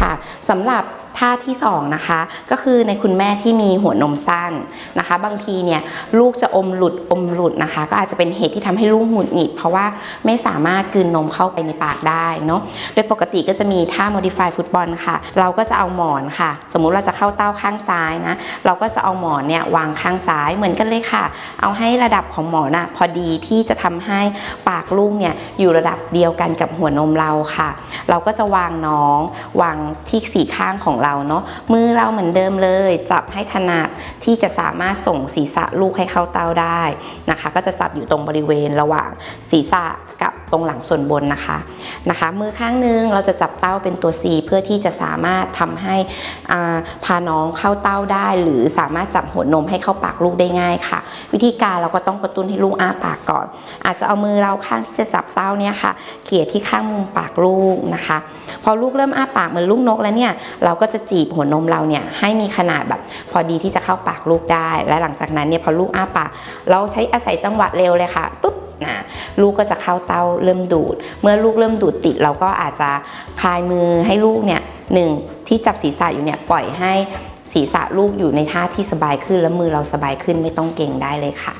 ค่ะสำหรับ ท่าที่สองนะคะก็คือในคุณแม่ที่มีหัวนมสั้นนะคะ บางทีเนี่ยลูกจะอมหลุดอมหลุดนะคะ ก็อาจจะเป็นเหตุที่ทำให้ลูกหงุดหงิด เพราะว่าไม่สามารถกืนนมเข้าไปในปากได้เนาะโดยปกติก็จะมีท่า modify ฟุตบอลค่ะ เราก็จะเอาหมอนค่ะ สมมุติเราจะเข้าเต้าข้างซ้ายนะ เราก็จะเอาหมอนเนี่ยวางข้างซ้ายเหมือนกันเลยค่ะ เอาให้ระดับของหมอนอะพอดีที่จะทำให้ปากลูกเนี่ยอยู่ระดับเดียวกันกับหัวนมเราค่ะ เราก็จะวางน้องวางที่สี่ข้างของเราเนาะมือเราเหมือนเดิมเลย จับให้ถนัดที่จะสามารถส่งศีรษะลูกให้เข้าเต้าได้นะคะ ก็จะจับอยู่ตรงบริเวณระหว่างศีรษะกับตรงหลังส่วนบนนะคะนะคะ มือข้างนึงเราจะจับเต้าเป็นตัว C เพื่อที่จะสามารถทำให้พาน้องเข้าเต้าได้ หรือสามารถจับหัวนมให้เข้าปากลูกได้ง่ายค่ะ วิธีการเราก็ต้องกระตุ้นให้ลูกอ้าปากก่อน อาจจะเอามือเราข้างที่จะจับเต้าเนี่ยค่ะ เขี่ยที่ข้างมุมปากลูกนะคะ พอลูกเริ่มอ้าปากเหมือนลูกนกแล้วเนี่ยเราก็จะจีบหัวนมเราเนี่ยให้มีขนาดแบบพอดีที่จะเข้าปากลูกได้ และหลังจากนั้นเนี่ยพอลูกอ้าปาก เราใช้อาศัยจังหวะเร็วเลยค่ะปุ๊บนะลูกก็จะเข้าเต้าเริ่มดูด เมื่อลูกเริ่มดูดติด เราก็อาจจะคลายมือให้ลูกเนี่ยหนึ่งที่จับศีรษะอยู่เนี่ยปล่อยให้ศีรษะลูกอยู่ในท่าที่สบายขึ้น แล้วมือเราสบายขึ้นไม่ต้องเก่งได้เลยค่ะ